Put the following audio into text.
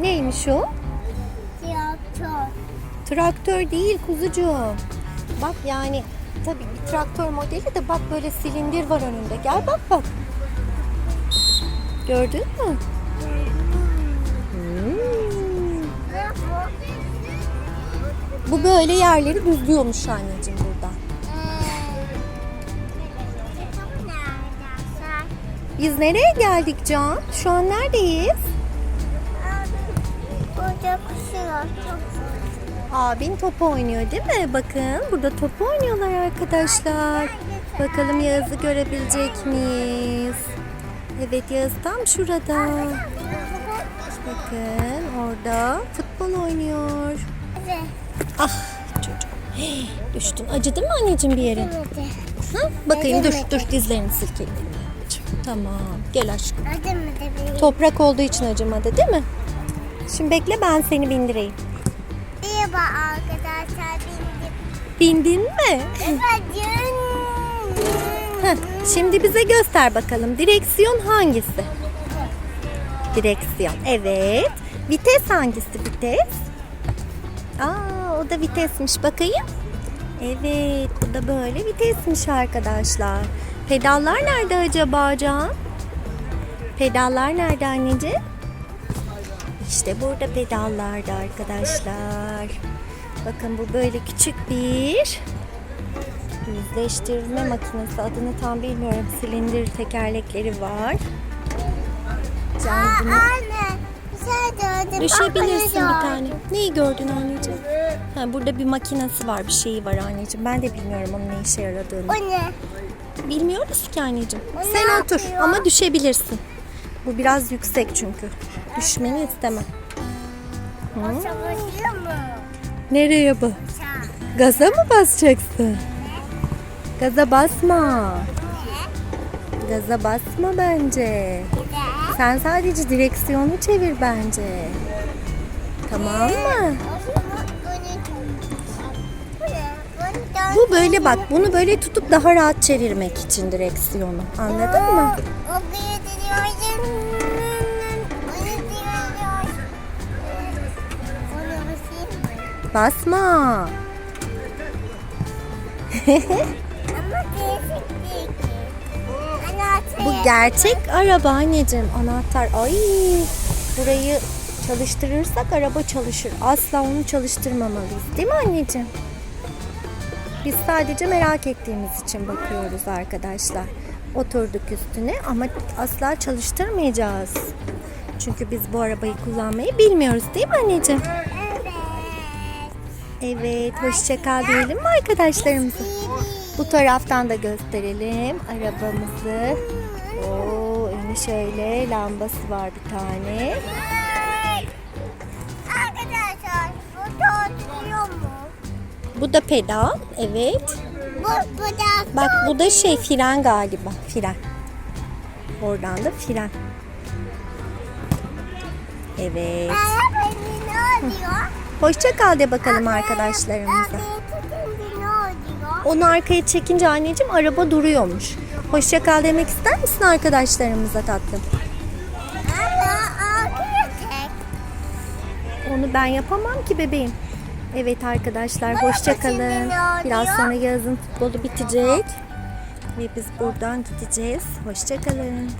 Neymiş o? Traktör. Traktör değil kuzucuğum. Bak yani tabii bir traktör modeli de bak böyle silindir var önünde. Gel bak bak. Gördün mü? Hmm. Bu? Böyle yerleri düzlüyormuş anneciğim burada. Neredesin? Biz nereye geldik Can? Şu an neredeyiz? Kuşuyor. Çok Abin top oynuyor değil mi? Bakın burada top oynuyorlar arkadaşlar. Bakalım Yağız'ı görebilecek miyiz? Evet Yağız tam şurada. Bakın orada futbol oynuyor. Evet. Ah çocuğum. Hey, düştün. Acıdı mı anneciğim bir yerin? Evet. Ha? Bakayım dur Acımadı. dur dizlerini silkeleyelim. Tamam gel aşkım. Benim? Toprak olduğu için acımadı değil mi? Şimdi bekle ben seni bindireyim. Merhaba arkadaşlar bindim. Bindin mi? Heh, şimdi bize göster bakalım. Direksiyon hangisi? Direksiyon. Evet. Vites hangisi vites? Aa, o da vitesmiş. Bakayım. Evet, bu da böyle vitesmiş arkadaşlar. Pedallar nerede acaba Can? Pedallar nerede anneciğim? İşte burada pedallarda arkadaşlar. Bakın bu böyle küçük bir Düzleştirme makinesi adını tam bilmiyorum. Silindir tekerlekleri var. Can bunu anne. Bir şey gördüm. düşebilirsin bir tane. Neyi gördün anneciğim? Ha, burada bir makinesi var, bir şeyi var anneciğim. Ben de bilmiyorum onun ne işe yaradığını. O ne? Bilmiyoruz ki anneciğim. O Sen otur yapıyor? ama düşebilirsin. Bu biraz yüksek çünkü. Düşmeni istemem. Mu? Nereye bu? Gaza mı basacaksın? Gaza basma. Gaza basma bence. Sen sadece direksiyonu çevir bence. Tamam mı? Bu böyle bak bunu böyle tutup daha rahat çevirmek için direksiyonu. Anladın mı? Basma. Ama değişik değil ki. Anahtarı. Bu gerçek araba anneciğim. Anahtar. Ay burayı çalıştırırsak araba çalışır. Asla onu çalıştırmamalıyız. Değil mi anneciğim? Biz sadece merak ettiğimiz için bakıyoruz arkadaşlar. Oturduk üstüne ama asla çalıştırmayacağız. Çünkü biz bu arabayı kullanmayı bilmiyoruz değil mi anneciğim? Evet. Hoşça kal diyelim mi arkadaşlarımıza? Bu taraftan da gösterelim arabamızı. Oo, önü şöyle lambası var bir tane. Arkadaşlar bu çalışıyor mu? Bu da pedal, evet. Bu, bu da Bak bu da şey fren galiba, fren. Oradan da fren. Evet. Ne oluyor? Hoşça kal de bakalım arkadaşlarımıza. Onu arkaya çekince anneciğim araba duruyormuş. Hoşça kal demek ister misin arkadaşlarımıza tatlım? Onu ben yapamam ki bebeğim. Evet arkadaşlar hoşça kalın. Biraz sonra Yağız'ın futbolu bitecek. Ve biz buradan gideceğiz. Hoşça kalın.